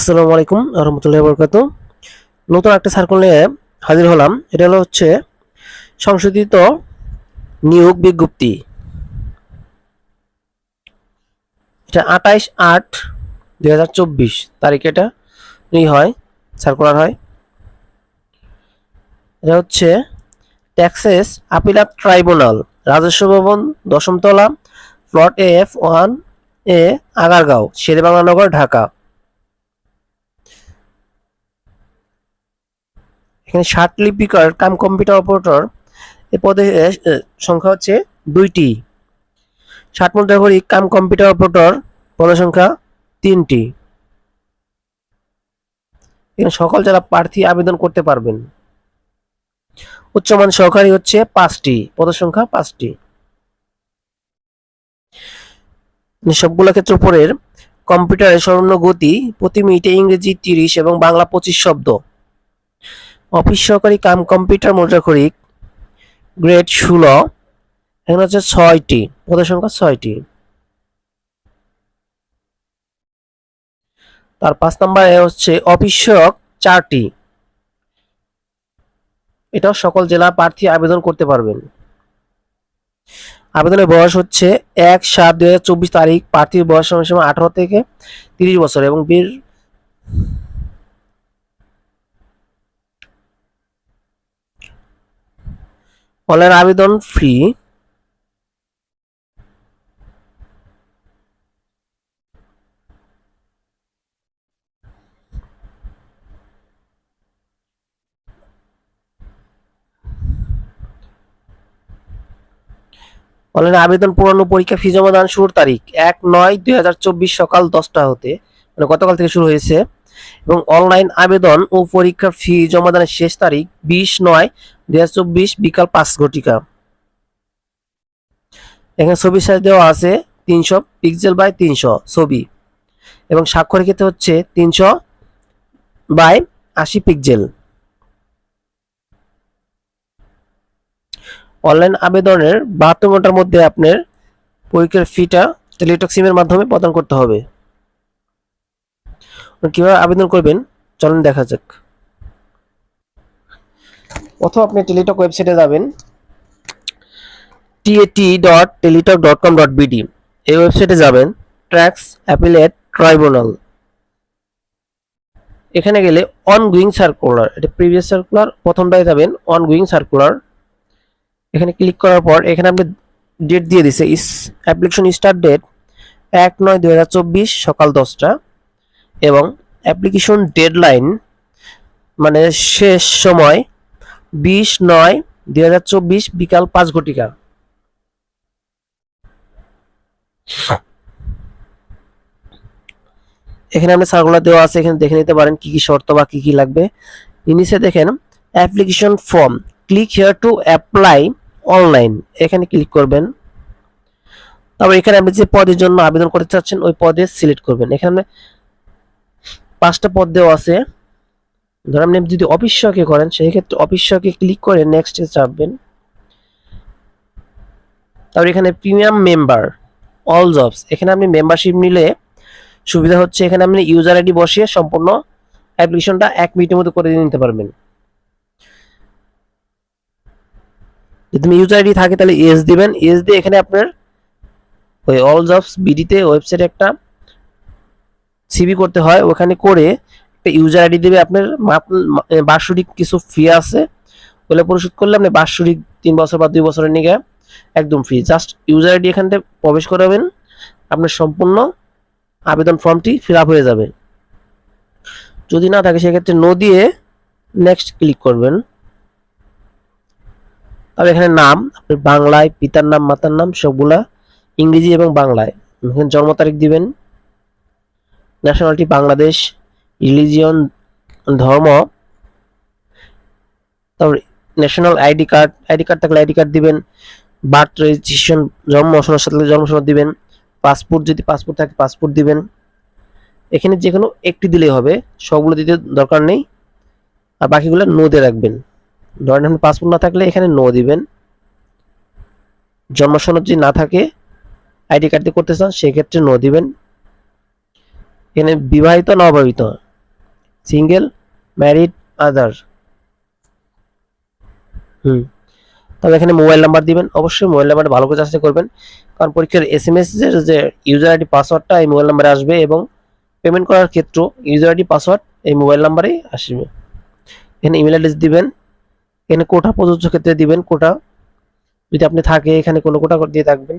আসসালামু আলাইকুম রহমতুল্লাহ বরকাত নতুন একটা সার্কেল নিয়ে হাজির হলাম। এটা হলো হচ্ছে সংশোধিত নিয়োগ বিজ্ঞপ্তি। এটা আঠাইশ আট দুই হাজার চব্বিশ তারিখে এটা ই হয় সার্কুলার হয়। এটা হচ্ছে ট্যাক্সেস আপিলাত ট্রাইব্যুনাল রাজস্ব ভবন, দশমতলা plot F one A Agargaon, Sher-e-Bangla Nagar, Dhaka. এখানে ষাট লিপিকার কাম কম্পিউটার অপারেটর। এ পদে সংখ্যা হচ্ছে দুইটি। ষাট মুদ্রাঘড়ি কাম কম্পিউটার অপারেটর পদের সংখ্যা তিনটি। এখানে সকল যারা প্রার্থী আবেদন করতে পারবেন। উচ্চমান সহকারী হচ্ছে পাঁচটি পদের সংখ্যা পাঁচটি। সবগুলো ক্ষেত্রে উপরের কম্পিউটারের সর্বনিম্ন গতি প্রতি মিনিটে ইংরেজি তিরিশ এবং বাংলা পঁচিশ শব্দ। অফিস সহকারী কাম কম্পিউটার মুদ্রাক্ষরিক গ্রেড ষোলো, এখানে হচ্ছে ছয়টি, পদের সংখ্যা ছয়টি। তার পাঁচ নম্বরে হচ্ছে অফিস সহক চারটি। এটাও সকল জেলা প্রার্থী আবেদন করতে পারবেন। আবেদনের বয়স হচ্ছে এক সাত দুই তারিখ। প্রার্থীর বয়স সময়সীমা আঠারো থেকে তিরিশ বছর এবং বীর অনলাইন আবেদন ফি অনলাইনে আবেদন পূর্ণ পরীক্ষা ফি জমা দান শুরুর তারিখ এক নয় দুই হাজার চব্বিশ সকাল দশটা হতে মানে গতকাল থেকে শুরু হয়েছে। এবং অনলাইন আবেদন ও পরীক্ষা ফি জমা দানের শেষ তারিখ বিশ নয় চব্বিশ বিকাল পাঁচ ঘটিকা। এখানে ছবি সাইজ দেওয়া আছে তিনশো পিক্সেল বাই তিনশো ছবি। এবং স্বাক্ষরের ক্ষেত্রে হচ্ছে তিনশো বাই আশি পিক্সেল। অনলাইন আবেদনের বাহাত্তর ঘণ্টার মধ্যে আপনার পরীক্ষার ফিটা টেলিটক সিমের মাধ্যমে প্রদান করতে হবে। কীভাবে আবেদন করবেন, চলুন দেখা যাক। অথবা আপনি টেলিটক ওয়েবসাইটে যাবেন TAT dot Teletalk dot com dot BD এই ওয়েবসাইটে যাবেন, ট্র্যাক্স, অ্যাপিলেট, ট্রাইব্যুনাল। এখানে গেলে অন গুইং সার্কুলার, এটা প্রিভিয়াস সার্কুলার, প্রথমটায় যাবেন অন গুইং সার্কুলার। এখানে ক্লিক করার পর, এখানে আপনি ডেট দিয়ে দিছে, ইস, অ্যাপ্লিকেশন স্টার্ট ডেট এক নয় চব্বিশ, সকাল দশটা। এবং অ্যাপ্লিকেশন ডেডলাইন মানে শেষ সময় বিশ নয়, দুই হাজার চব্বিশ, বিকাল পাঁচ ঘটিকা। এখানে আপনি সার্কুলার দেওয়া আছে, এখানে দেখে নিতে পারেন কি কি শর্ত বা কি কি লাগবে। নিচে দেখেন application form click here to apply online এখানে ক্লিক করবেন। তারপর এখানে আপনি যে পদের জন্য আবেদন করতে চাচ্ছেন, ওই পদে সিলেক্ট করবেন। এখানে পাঁচটা পদ দেওয়া আছে। ধরেন আপনি যদি সহকে করেন সেই ক্ষেত্রে সহকে ক্লিক করে নেক্সট চাপবেন। তারপর এখানে প্রিমিয়াম মেম্বার অল জবস এখানে আপনি মেম্বারশিপ নিলে সুবিধা হচ্ছে এখানে আপনি ইউজার আইডি বসিয়ে সম্পূর্ণ অ্যাপ্লিকেশনটা এক মিনিটের মধ্যে করে নিতে পারবেন। যদি ইউজার আইডি থাকে তাহলে ইএস দিবেন। ইএস দিয়ে এখানে আপনার ওই অল জবস বিডিতে ওয়েবসাইটে একটা সিবি করতে হয়। ওখানে করে একটা ইউজার আইডি দেবে, আপনার বার্ষিক কিছু ফি আছে, ওগুলো পরিশোধ করলে আপনি বার্ষিক তিন বছর বা দুই বছরের নিগে একদম ফ্রি জাস্ট ইউজার আইডি এখানে প্রবেশ করাবেন, আপনার সম্পূর্ণ আবেদন ফর্মটি ফিল হয়ে যাবে। যদি না থাকে, সেক্ষেত্রে নো দিয়ে নেক্সট ক্লিক করবেন। তবে এখানে নাম আপনি বাংলায়, পিতার নাম, মাতার নাম, সবগুলা ইংরেজি এবং বাংলায়। এখানে জন্ম তারিখ দিবেন। ন্যাশনালিটি বাংলাদেশ। রিলিজিয়ন ধর্ম, তারপর national ID card ID card থাকলে আইডি কার্ড দিবেন বার্থ রেজিস্ট্রেশন জন্ম সনদ সাথে জন্ম সনদ দিবেন পাসপোর্ট যদি পাসপোর্ট থাকে পাসপোর্ট দিবেন। এখানে যে কোনো একটি দিলেই হবে, সবগুলো দিতে দরকার নেই, আর বাকিগুলো নো দিয়ে রাখবেন। ধরেন আপনি পাসপোর্ট না থাকলে এখানে নো দিবেন। জন্ম সনদ যদি না থাকে আইডি কার্ড দিয়ে করতে চান, সেক্ষেত্রে নো দিবেন। এখানে বিবাহিত না অবিবাহিত সিঙ্গেল, ম্যারিড, আদার। হুম। তবে এখানে মোবাইল নাম্বার দিবেন। অবশ্যই মোবাইল নাম্বারটা ভালো করে যাচাই করবেন। কারণ পরীক্ষার এস এম এস এর যে ইউজার আইডি পাসওয়ার্ডটা এই মোবাইল নাম্বারে আসবে এবং পেমেন্ট করার ক্ষেত্রেও ইউজার আইডি পাসওয়ার্ড এই মোবাইল নাম্বারেই আসবে। এখানে ইমেল অ্যাড্রেস দিবেন। এখানে কোটা প্রযোজ্য ক্ষেত্রে দিবেন কোটা। যদি আপনি থাকে, এখানে কোনো কোটা দিয়ে থাকবেন।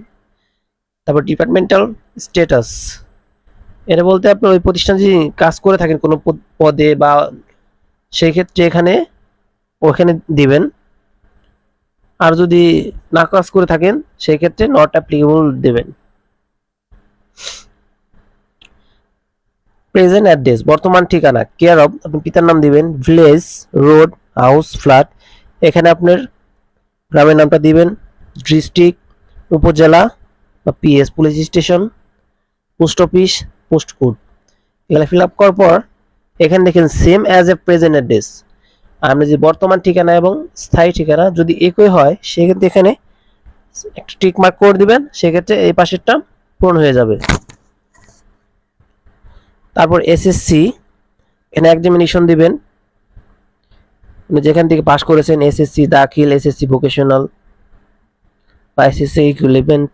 তারপর ডিপার্টমেন্টাল স্ট্যাটাস এটা বলতে আপনি ওই প্রতিষ্ঠান যদি কাজ করে থাকেন কোনো পদ- বা সেই ক্ষেত্রে এখানে ওখানে দিবেন। আর যদি না কাজ করে থাকেন, সেই ক্ষেত্রে নট অ্যাপ্লিকেবল দেবেন। প্রেজেন্ট অ্যাড্রেস বর্তমান ঠিকানা কেয়ার অফ আপনি পিতার নাম দিবেন ভিলেজ রোড হাউস ফ্ল্যাট এখানে আপনার গ্রামের নামটা দিবেন ডিস্ট্রিক্ট উপজেলা বা PS police station post office post code. এগুলো ফিল আপ করার পর এখানে দেখেন same as a present address আপনি যে বর্তমান ঠিকানা এবং স্থায়ী ঠিকানা যদি একই হয়, সেক্ষেত্রে এখানে একটা টিক মার্ক করে দিবেন, সেক্ষেত্রে এই পাশেরটা পূরণ হয়ে যাবে। তারপর এসএসসি এখানে এক্সামিনেশন দিবেন। যেখান থেকে পাশ করেছেন এসএসসি দাখিল এসএসসি ভোকেশনাল বা এসএসসি ইকুইভ্যালেন্ট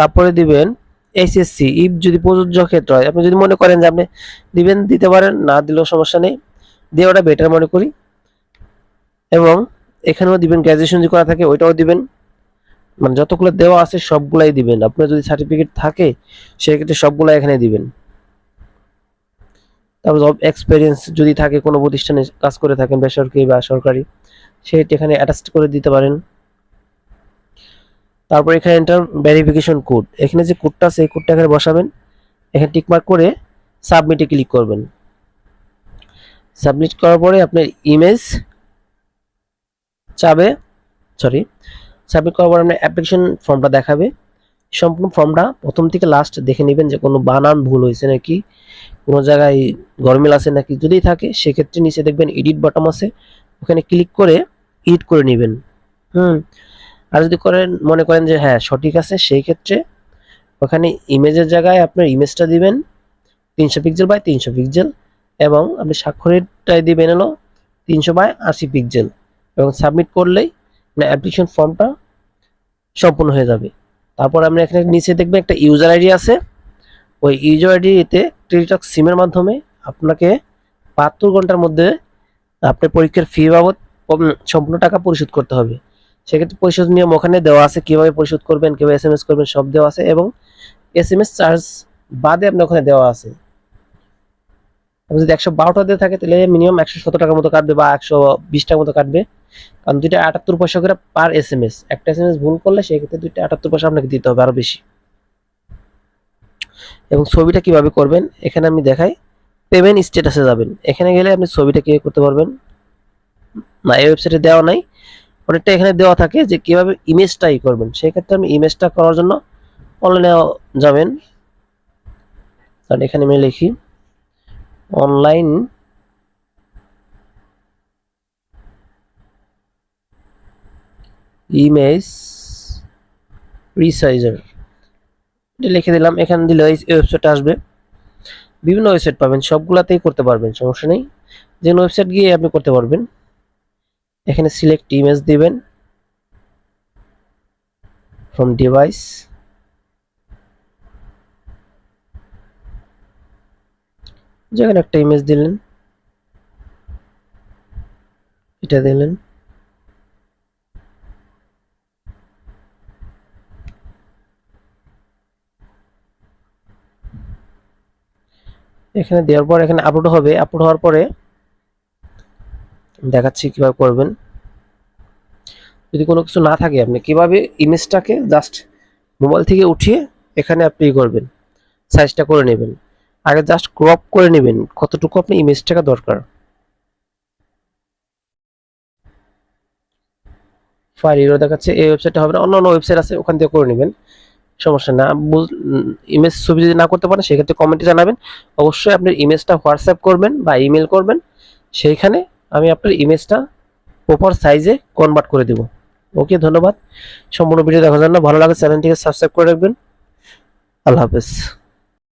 তারপরে দিবেন এসএসসি ইফ যদি প্রযোজ্য ক্ষেত্র হয়, আপনি যদি মনে করেন যে আপনি দিবেন, দিতে পারেন, না দিলেও সমস্যা নেই দেওয়াটা বেটার মনে করি। এবং এখানেও দিবেন গ্র্যাজুয়েশন যদি করা থাকে, ওইটাও দিবেন। মানে যতগুলো দেওয়া আছে, সবগুলাই দিবেন। আপনার যদি সার্টিফিকেট থাকে, সেক্ষেত্রে সবগুলাই এখানে দিবেন। তারপর জব এক্সপিরিয়েন্স যদি থাকে, কোনো প্রতিষ্ঠানে কাজ করে থাকেন, বেসরকারি বা সরকারি, সেটি এখানে অ্যাটাচ করে দিতে পারেন। তারপর এখানে এন্টার ভেরিফিকেশন কোড এখানে যে কোডটা আছে, এই কোডটা এখানে বসাবেন। এখানে টিকমার্ক করে সাবমিটে ক্লিক করবেন। সাবমিট করার পরে আপনার ইমেজ চাবে সরি সাবমিট করার পর আপনার অ্যাপ্লিকেশন ফর্মটা দেখাবে। সম্পূর্ণ ফর্মটা প্রথম থেকে লাস্ট দেখে নেবেন যে কোনো বানান ভুল হয়েছে নাকি, কোনো জায়গায় গরমিল আছে নাকি। যদি থাকে, সেক্ষেত্রে নিচে দেখবেন এডিট বাটন আছে। ওখানে ক্লিক করে এডিট করে নেবেন। হুম। আর যদি করেন, মনে করেন যে হ্যাঁ সঠিক আছে, সেই ক্ষেত্রে ওখানে ইমেজের জায়গায় আপনার ইমেজটা দিবেন, তিনশো পিক্সেল বাই তিনশো পিক্সেল এবং আপনি স্বাক্ষরেরটাই দিবেন হলো তিনশো বাই আশি পিক্সেল এবং সাবমিট করলেই মানে অ্যাপ্লিকেশন ফর্মটা সম্পূর্ণ হয়ে যাবে। তারপর আপনি এখানে নিচে দেখবেন একটা ইউজার আইডি আছে, ওই ইউজার আইডিতে টেলিটক সিমের মাধ্যমে আপনাকে বাহাত্তর ঘণ্টার মধ্যে আপনার পরীক্ষার ফি বাবদ সম্পূর্ণ টাকা পরিশোধ করতে হবে। সেক্ষেত্রে পরিশোধ নিয়ম ওখানে দেওয়া আছে, কীভাবে পরিশোধ করবেন, কীভাবে এস এম এস করবেন, সব দেওয়া আছে এবং এস এম এস চার্জ বাদে আপনার ওখানে দেওয়া আছে। আপনি যদি একশো বারোটা দিয়ে থাকে, তাহলে মিনিমাম একশো সত্তর টাকার মতো কাটবে বা একশো বিশ টাকার মতো কাটবে। কারণ দুইটা আটাত্তর পয়সা করে পার এস এম এস একটা এস এম এস ভুল করলে সেক্ষেত্রে দুইটা আটাত্তর পয়সা আপনাকে দিতে হবে আরও বেশি। এবং ছবিটা কীভাবে করবেন, এখানে আমি দেখাই। পেমেন্ট স্ট্যাটাসে যাবেন। এখানে গেলে আপনি ছবিটা কীভাবে করতে পারবেন। না, এই ওয়েবসাইটে দেওয়া নাই। অনেকটা এখানে দেওয়া থাকে যে কীভাবে ইমেজটাই করবেন। সেক্ষেত্রে আমি ইমেজটা করার জন্য অনলাইনে যাবেন। কারণ এখানে আমি লিখি অনলাইন ইমেজ রিসাইজার এটা লিখে দিলাম, এখানে দিলে এই ওয়েবসাইট আসবে। বিভিন্ন ওয়েবসাইট পাবেন, সবগুলাতেই করতে পারবেন, সমস্যা নেই। যে ওয়েবসাইট গিয়ে আপনি করতে পারবেন। এখানে সিলেক্ট ইমেজ দিবেন। ফ্রম ডিভাইস যেখানে একটা ইমেজ দিলেন। এটা দিলেন। এখানে দেওয়ার পর এখানে আপলোড হবে। আপলোড হওয়ার পরে দেখাচ্ছি কীভাবে করবেন। যদি কোনো কিছু না থাকে, আপনি কীভাবে ইমেজটাকে জাস্ট মোবাইল থেকে উঠিয়ে এখানে আপনি করবেন সাইজটা করে নেবেন। আগে জাস্ট ক্রপ করে নেবেন, কতটুকু আপনি ইমেজটাকে দরকার। ফাইল হিরো দেখাচ্ছে, এই ওয়েবসাইটটা হবে না, অন্য অন্য ওয়েবসাইট আছে, ওখান থেকে করে নেবেন। সমস্যা না ইমেজ ছবি যদি না করতে পারেন, সেক্ষেত্রে কমেন্টে জানাবেন। অবশ্যই আপনি ইমেজটা হোয়াটসঅ্যাপ করবেন বা ইমেল করবেন, সেইখানে আমি আপনার ইমেজটা প্রপার সাইজে কনভার্ট করে দেব। ওকে ধন্যবাদ। সম্পূর্ণ ভিডিও দেখার জন্য ভালো লাগে চ্যানেলটিকে সাবস্ক্রাইব করে রাখবেন। আল্লাহ হাফেজ।